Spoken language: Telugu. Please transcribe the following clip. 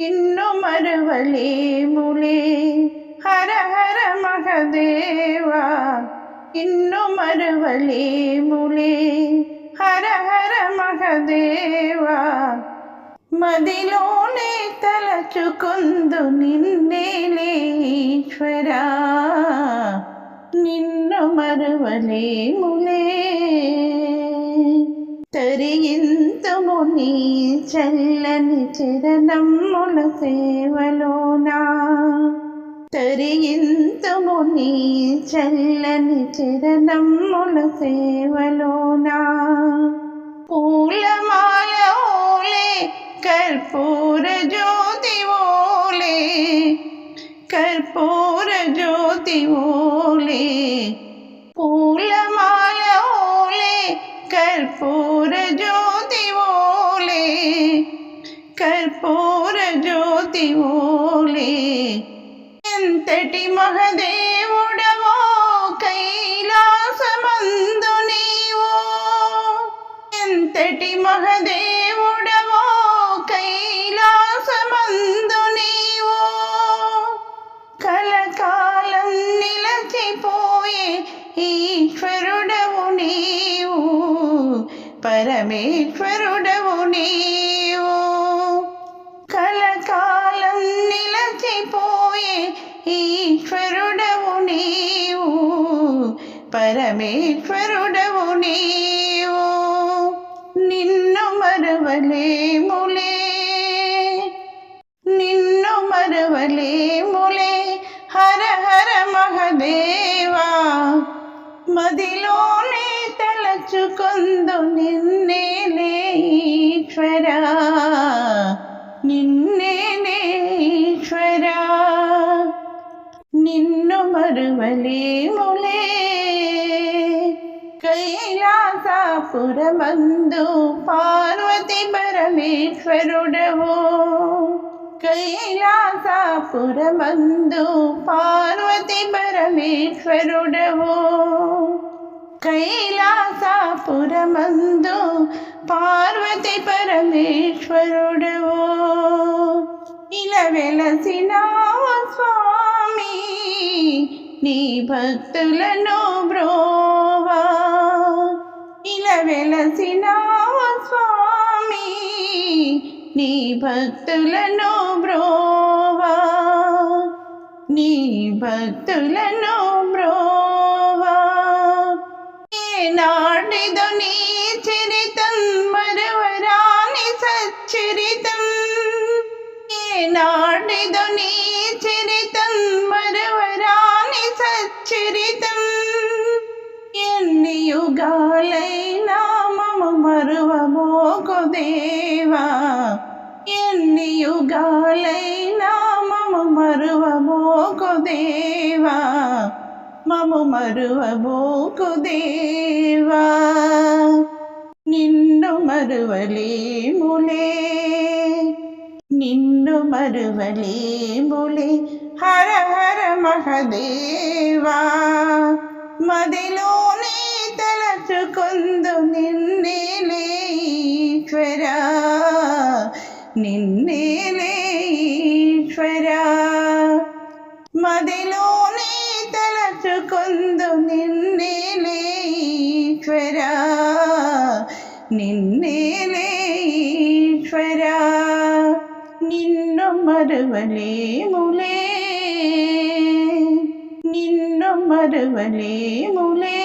ഇന്നു മരവലി മുലി ഹര ഹര മഹദേവ. ഇന്നു മരവലി മുലി ഹര ഹര മഹദേവ. మదిలోనే తలచుకుందు నిన్నేలేశ్వరా నిన్ను మరవలేములే తరిగింతుము నీ చల్లని చరణముల సేవలోనా తరిగింతుము నీ చల్లని చరణముల సేవలోనా పూలమాల ఓలే కర్పూర జ్యోతి ఓలే కర్పూర జ్యోతి ఓలే పూలమాల ఓలే కర్పూర జ్యోతి ఓలే కర్పూర జ్యోతి ఓలే ఎంతటి మహదేవుడవో కైలాసమందు నీవో. ఎంతటి మహదేవుడవో కైలాసమందు నీవో. కలకాలం నిలచిపోయే ఈశ్వరుడవు నీ పరమేశ్వరుడవు నీవు. కలకాలం నిలచిపోయే ఈశ్వరుడవు నీవు. పరమేశ్వరుడవు నీవు. నిన్ను మరువలేములే. నిన్ను మరువలేములే. హర హర మహదేవా. మదిలోనే తలచుకొందు నిన్నేలే ఈశ్వరా నిన్నేలే ఈశ్వరా నిన్ను మరువలేములే. కైలాసపురమందు పార్వతి పరమేశ్వరుడవు. కైలాసపురమందు పార్వతి పరమేశ్వరుడవు. కైలాసపురమందు పార్వతి పరమేశ్వరుడవు. ఇలా వెలసినావు స్వామి నీ భక్తులను బ్రోవా. ఇలా వెలసినావు స్వామి నీ భక్తులను బ్రోవా. నీ భక్తులను బ్రోవా ఏనాటిదో నీ చరితం మరవరాని సచ్చరితం ఎన్ని యుగాలైనా మమ మరువమోకు దేవా ఎన్ని యుగాలైనా మమ మరువమోకు దేవా మము మరువబోకు దేవా నిన్ను మరువలేములే నిన్ను మరువలేములే హర హర మహదేవా మదిలోనే తలచుకొందు నిన్నేలే ఈశ్వరా నిన్నేలే ఈశ్వరా మదిలోనే తలచుకొందు నిన్నేలే ఈశ్వరా നിന്നും മറവലേ മുലേ നിന്നും മറവലേ മുലേ